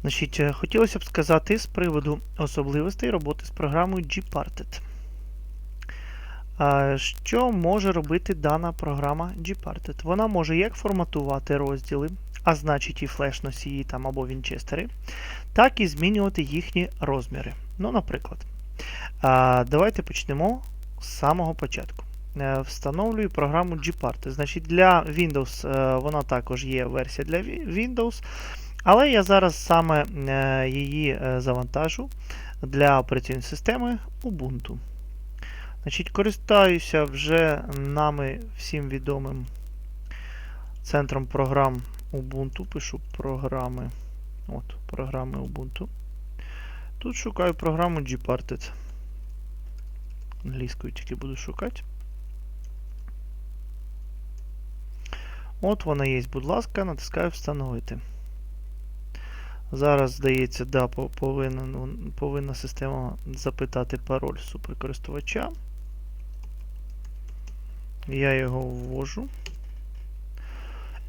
Значить, е, хотілося б сказати з приводу особливостей роботи з програмою Gparted. Що може робити дана програма Gparted? Вона може як форматувати розділи, а значить і флеш-носії там або вінчестери, так і змінювати їхні розміри. Ну, наприклад, давайте почнемо з самого початку. Е, Встановлюю програму Gparted. Значить, для Windows е, вона також є версія для Windows. Але я зараз саме е, її е, завантажу для операційної системи Ubuntu. Значить, користаюся вже нами всім відомим центром програм Ubuntu. Пишу програми. От, програми Ubuntu. Тут шукаю програму Gparted. Англійською тільки буду шукати. От вона є, будь ласка, натискаю встановити. Зараз, здається, да, повинен, повинна система запитати пароль суперкористувача. Я його ввожу.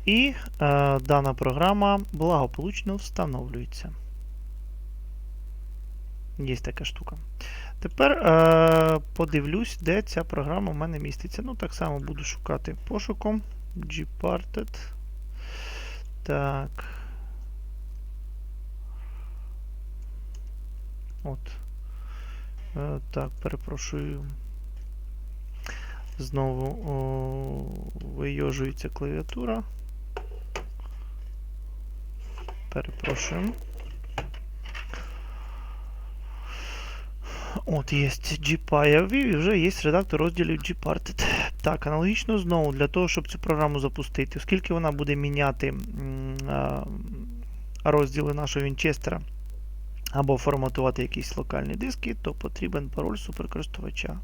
І е, дана програма благополучно встановлюється. Є така штука. Тепер е, подивлюсь, де ця програма в мене міститься. Ну, так само буду шукати пошуком. Gparted. Так. От. Е, так, перепрошую. Знову о, вийожується клавіатура. Перепрошую. От, є GPy я ввів і вже є редактор розділів Gparted. Так, аналогічно знову для того, щоб цю програму запустити, оскільки вона буде міняти розділи нашого Вінчестера або форматувати якісь локальні диски, то потрібен пароль суперкористувача.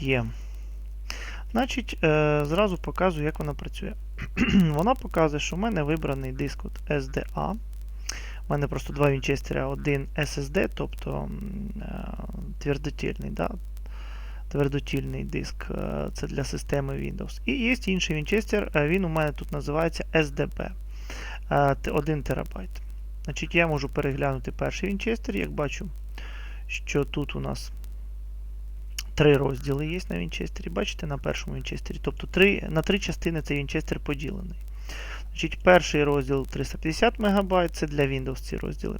Є. Значить, е, зразу показую, як вона працює. вона показує, що в мене вибраний диск от SDA. У мене просто два вінчестера, один SSD, тобто е, твердотільний, да? твердотільний диск. е, Це для системи Windows. І є інший вінчестер, він у мене тут називається SDB. 1 терабайт. Значить, я можу переглянути перший вінчестер, як бачу, що тут у нас три розділи є на вінчестері. Бачите, на першому вінчестері. Тобто три, на три частини цей вінчестер поділений. Значить, Перший розділ 350 МБ, це для Windows ці розділи.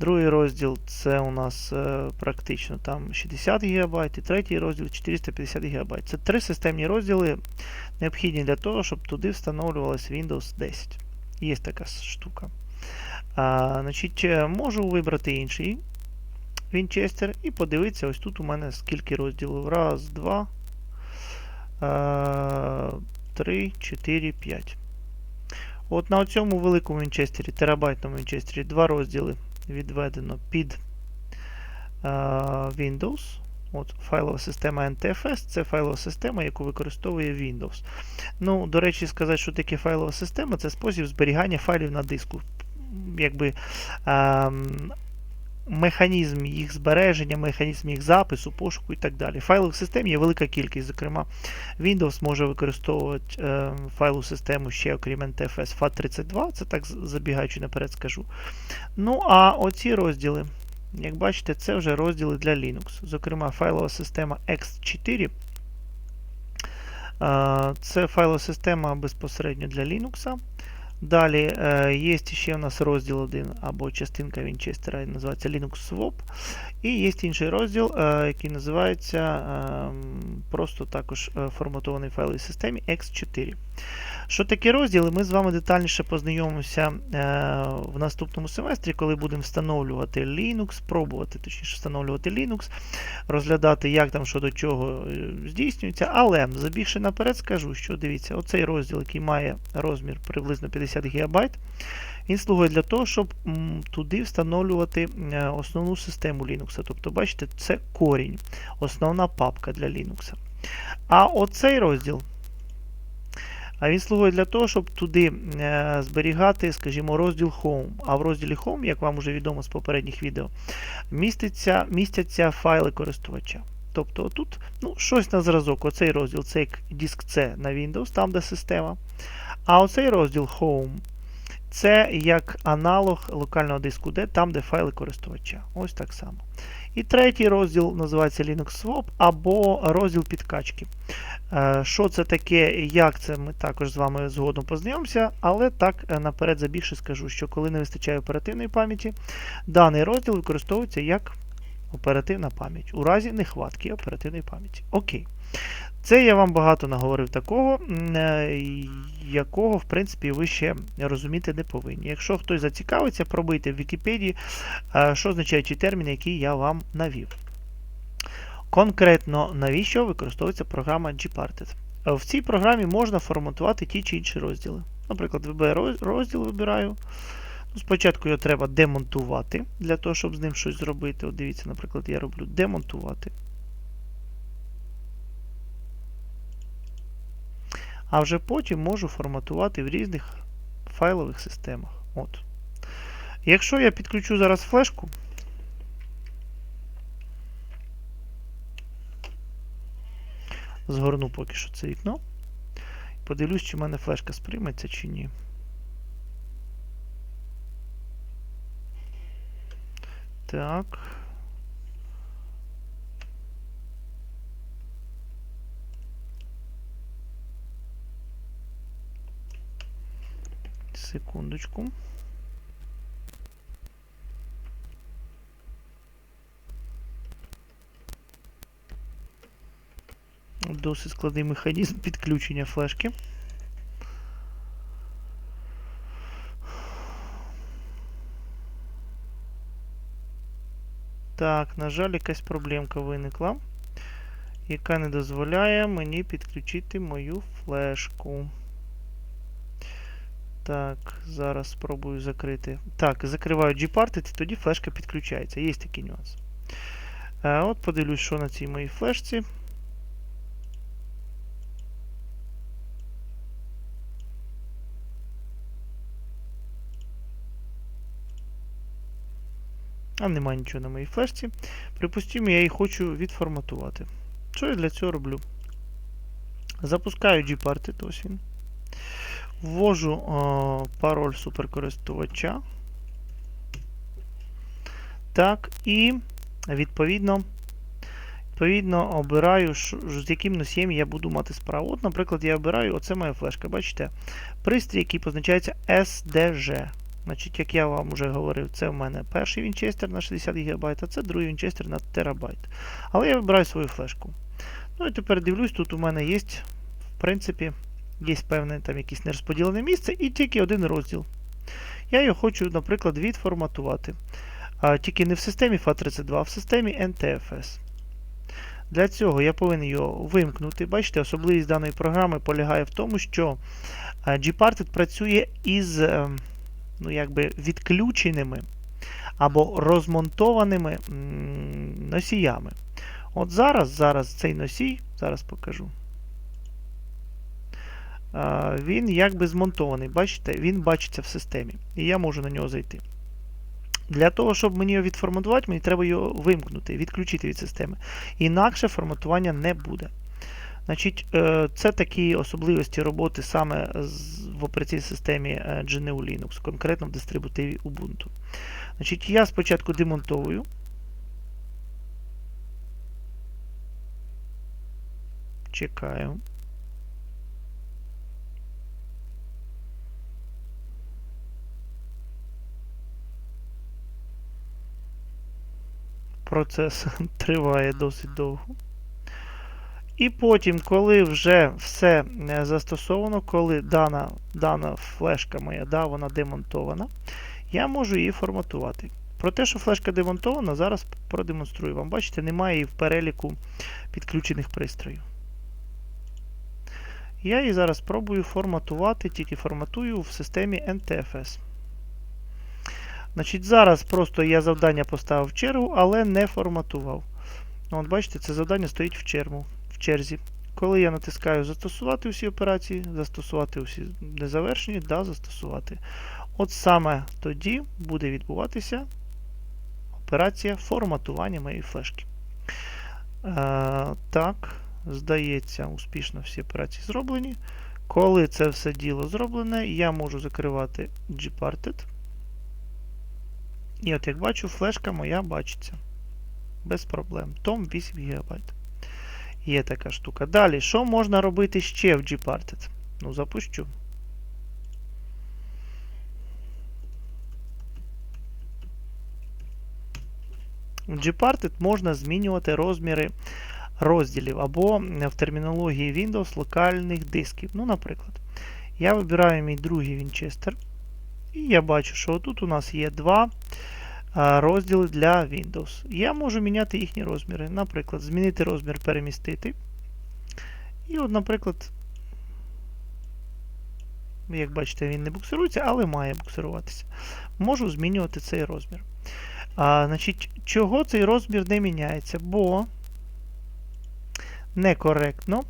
Другий розділ це у нас е, практично там 60 ГБ, і третій розділ 450 ГБ. Це три системні розділи, необхідні для того, щоб туди встановлювалось Windows 10. Є така штука. А, значить, е, Можу вибрати інший Вінчестер і подивитися, ось тут у мене скільки розділів. Раз, два, а, три, чотири, п'ять. От на цьому великому вінчестері, терабайтному вінчестері, два розділи відведено під а, Windows. От Файлова система NTFS це файлова система, яку використовує Windows. Ну, до речі, сказати, що таке файлова система, це спосіб зберігання файлів на диску. Якби ем, механізм їх збереження, механізм їх запису, пошуку і так далі. Файлових систем є велика кількість. Зокрема, Windows може використовувати е, файлову систему ще, окрім NTFS FAT32, це так забігаючи наперед скажу. Ну, а оці розділи. Як бачите, це вже розділи для Linux. Зокрема, файлова система X4. Е, Це файлова система безпосередньо для Linux. Далі е, є ще у нас розділ 1 або частинка Вінчестера, називається Linux Swap. І є інший розділ, е, який називається е, просто також е, форматований файловій системі X4. Що таке розділи, ми з вами детальніше познайомимося е, в наступному семестрі, коли будемо встановлювати Linux, пробувати точніше встановлювати Linux, розглядати, як там що до чого е, здійснюється. Але забігши наперед, скажу, що дивіться, оцей розділ, який має розмір приблизно 50 ГБ, він слугує для того, щоб туди встановлювати е, основну систему Linux. Тобто, бачите, це корінь, основна папка для Linux. А оцей розділ. А він слугує для того, щоб туди е, зберігати, скажімо, розділ Home. А в розділі Home, як вам вже відомо з попередніх відео, міститься, містяться файли користувача. Тобто тут ну, щось на зразок, оцей розділ, це як диск C на Windows, там де система. А оцей розділ Home це як аналог локального диску D, там, де файли користувача. Ось так само. І третій розділ називається Linux Swap або розділ підкачки. Е, Що це таке, як це, ми також з вами згодом познайомимося, але так е, наперед забігши скажу, що коли не вистачає оперативної пам'яті, даний розділ використовується як оперативна пам'ять у разі нехватки оперативної пам'яті. Окей. Це я вам багато наговорив такого, е, якого, в принципі, ви ще розуміти не повинні. Якщо хтось зацікавиться, пробуйте в Вікіпедії, що означають ті терміни, які я вам навів. Конкретно навіщо використовується програма Gparted. В цій програмі можна форматувати ті чи інші розділи. Наприклад, розділ вибираю. Ну, Спочатку його треба демонтувати для того, щоб з ним щось зробити. От дивіться, наприклад, я роблю демонтувати. А вже потім можу форматувати в різних файлових системах. От. Якщо я підключу зараз флешку, згорну поки що це вікно. Подивлюсь, чи в мене флешка сприйметься чи ні. Так. Секундочку. Досить складний механізм підключення флешки. Так, на жаль, якась проблемка виникла, яка не дозволяє мені підключити мою флешку. Так, зараз спробую закрити. Так, закриваю Gparted і тоді флешка підключається. Є такий нюанс. Е, От подивлюсь, що на цій моїй флешці. А немає нічого на моїй флешці. Припустимо, я її хочу відформатувати. Що я для цього роблю? Запускаю Gparted, ось він. Ввожу о, пароль суперкористувача. Так, і відповідно, відповідно обираю, з яким носієм я буду мати справу. От, наприклад, я обираю, оце моя флешка, бачите? Пристрій, який позначається SDG. Значить, як я вам вже говорив, це в мене перший вінчестер на 60 ГБ, а це другий вінчестер на терабайт. Але я вибираю свою флешку. Ну і тепер дивлюсь, тут у мене є, в принципі, є певне там якесь нерозподілене місце і тільки один розділ. Я його хочу, наприклад, відформатувати. А, тільки не в системі FAT32, а в системі NTFS. Для цього я повинен його вимкнути. Бачите, особливість даної програми полягає в тому, що Gparted працює із е, ну, якби відключеними або розмонтованими носіями. От зараз, зараз цей носій, зараз покажу. Він якби змонтований. Бачите, він бачиться в системі. І я можу на нього зайти. Для того, щоб мені його відформатувати, мені треба його вимкнути, відключити від системи. Інакше форматування не буде. Значить, е, Це такі особливості роботи саме в операційній системі е, GNU Linux, конкретно в дистрибутиві Ubuntu. Значить, Я спочатку демонтовую. Чекаю. Процес триває досить довго. І потім, коли вже все е, застосовано, коли дана дана флешка моя, да, вона демонтована, я можу її форматувати. Про те, що флешка демонтована, зараз продемонструю вам. Бачите, немає її в переліку підключених пристроїв. Я її зараз спробую форматувати, тільки форматую в системі NTFS. Значить, Зараз просто я завдання поставив в чергу, але не форматував. От Бачите, це завдання стоїть в чергу, в черзі. Коли я натискаю застосувати всі операції, застосувати всі незавершені, да, застосувати. От саме тоді буде відбуватися операція форматування моєї флешки. Е, так, здається, успішно всі операції зроблені. Коли це все діло зроблене, я можу закривати Gparted. І от як бачу, флешка моя бачиться. Без проблем. Том 8 ГБ. Є така штука. Далі, що можна робити ще в Gparted? Ну, запущу. В Gparted можна змінювати розміри розділів або в термінології Windows локальних дисків. Ну, наприклад, я вибираю мій другий Вінчестер. І я бачу, що тут у нас є два розділи для Windows. Я можу міняти їхні розміри. Наприклад, змінити розмір, перемістити. І от, наприклад, як бачите, він не буксирується, але має буксируватися. Можу змінювати цей розмір. А, значить, Чого цей розмір не міняється? Бо некоректно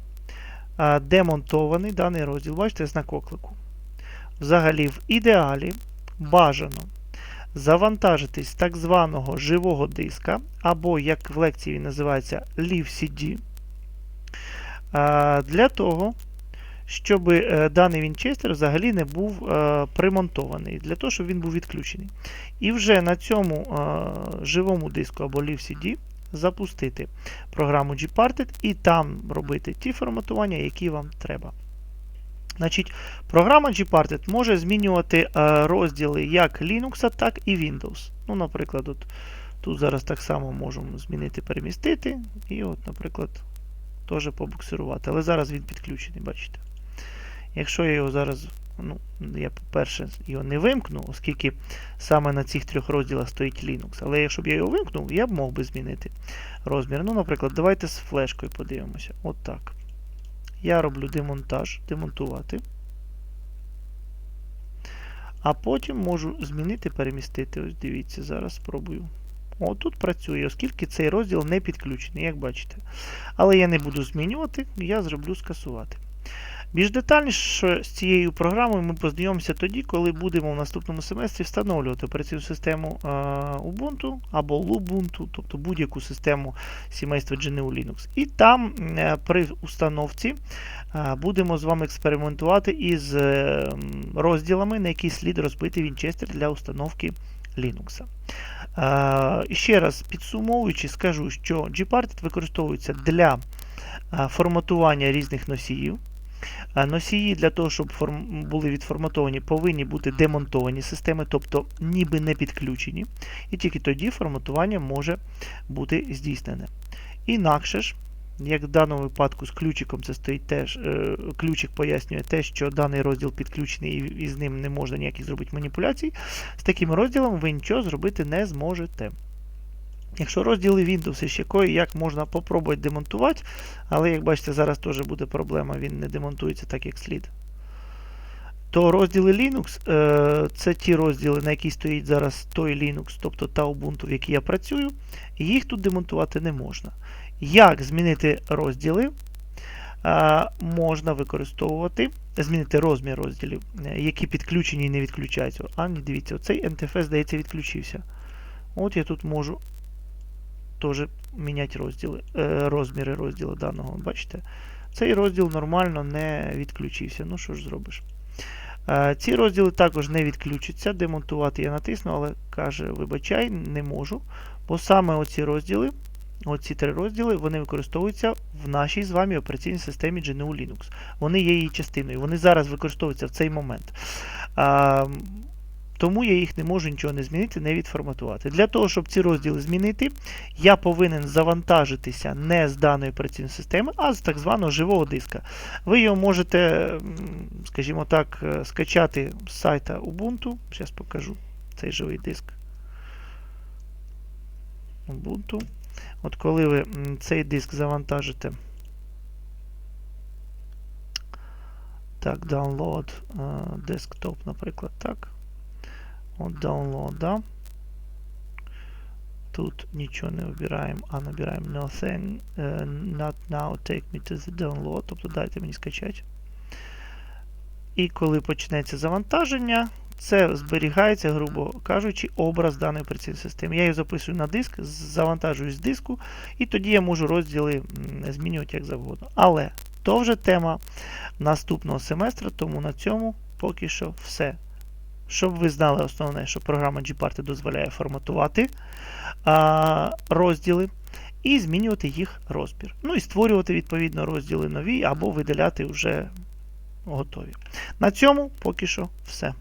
а, демонтований даний розділ. Бачите, знак оклику. Взагалі, в ідеалі бажано завантажитись так званого живого диска, або, як в лекції він називається, LiveCD, а, для того, щоб е, даний Вінчестер взагалі не був е, примонтований, для того, щоб він був відключений. І вже на цьому е, живому диску або LiveCD запустити програму Gparted і там робити ті форматування, які вам треба. Значить, Програма Gparted може змінювати е, розділи як Linux, так і Windows. Ну, Наприклад, от, тут зараз так само можемо змінити, перемістити. І, от, наприклад, теж побуксирувати. Але зараз він підключений, бачите. Якщо я його зараз, ну, я, по-перше, його не вимкну, оскільки саме на цих трьох розділах стоїть Linux. Але якщо б я його вимкнув, я б мог би змінити розмір. Ну, наприклад, давайте з флешкою подивимося. От так. Я роблю демонтаж, демонтувати. А потім можу змінити, перемістити. Ось дивіться, зараз спробую. О, тут працює, оскільки цей розділ не підключений, як бачите. Але я не буду змінювати, я зроблю скасувати. Більш детальніше з цією програмою ми познайомимося тоді, коли будемо в наступному семестрі встановлювати операційну систему Ubuntu або Lubuntu, тобто будь-яку систему сімейства GNU Linux. І там е, при установці будемо з вами експериментувати із е, розділами, на які слід розбити Вінчестер для установки Linux. І ще раз підсумовуючи, скажу, що Gparted використовується для форматування різних носіїв. Носії для того, щоб були відформатовані, повинні бути демонтовані системи, тобто ніби не підключені. І тільки тоді форматування може бути здійснене. Інакше ж, як в даному випадку з ключиком це стоїть теж, е, ключик пояснює те, що даний розділ підключений і з ним не можна ніяких зробити маніпуляцій, з таким розділом ви нічого зробити не зможете. Якщо розділи Windows і ще кої, як можна попробувати демонтувати, але, як бачите, зараз теж буде проблема, він не демонтується так, як слід. То розділи Linux е, це ті розділи, на які стоїть зараз той Linux, тобто та Ubuntu, в якій я працюю, їх тут демонтувати не можна. Як змінити розділи? Е, можна використовувати, змінити розмір розділів, е, які підключені і не відключаються. А, дивіться, оцей NTFS, здається, відключився. От я тут можу теж міняти розділи, е, розміри розділу даного. Бачите? Цей розділ нормально не відключився. Ну, що ж зробиш? Е, ці розділи також не відключаться. Демонтувати я натисну, але каже, вибачай, не можу. Бо саме оці розділи, оці три розділи, вони використовуються в нашій з вами операційній системі GNU Linux. Вони є її частиною. Вони зараз використовуються в цей момент. Тому я їх не можу нічого не змінити, не відформатувати. Для того, щоб ці розділи змінити, я повинен завантажитися не з даної операційної системи, а з так званого живого диска. Ви його можете, скажімо так, е, скачати з сайта Ubuntu. Зараз покажу цей живий диск. Ubuntu. От коли ви цей диск завантажите. Так, download desktop, наприклад, так. От download? Тут нічого не вибираємо, а набираємо nothing, not now, take me to the download, тобто дайте мені скачати. І коли почнеться завантаження, це зберігається, грубо кажучи, образ даної операційної системи. Я її записую на диск, завантажую з диску, і тоді я можу розділи змінювати як завгодно. Але То вже тема наступного семестру, тому на цьому поки що все. Щоб ви знали основне, що програма Gparty дозволяє форматувати а, розділи і змінювати їх розбір. Ну і створювати відповідно розділи нові або видаляти вже готові. На цьому поки що все.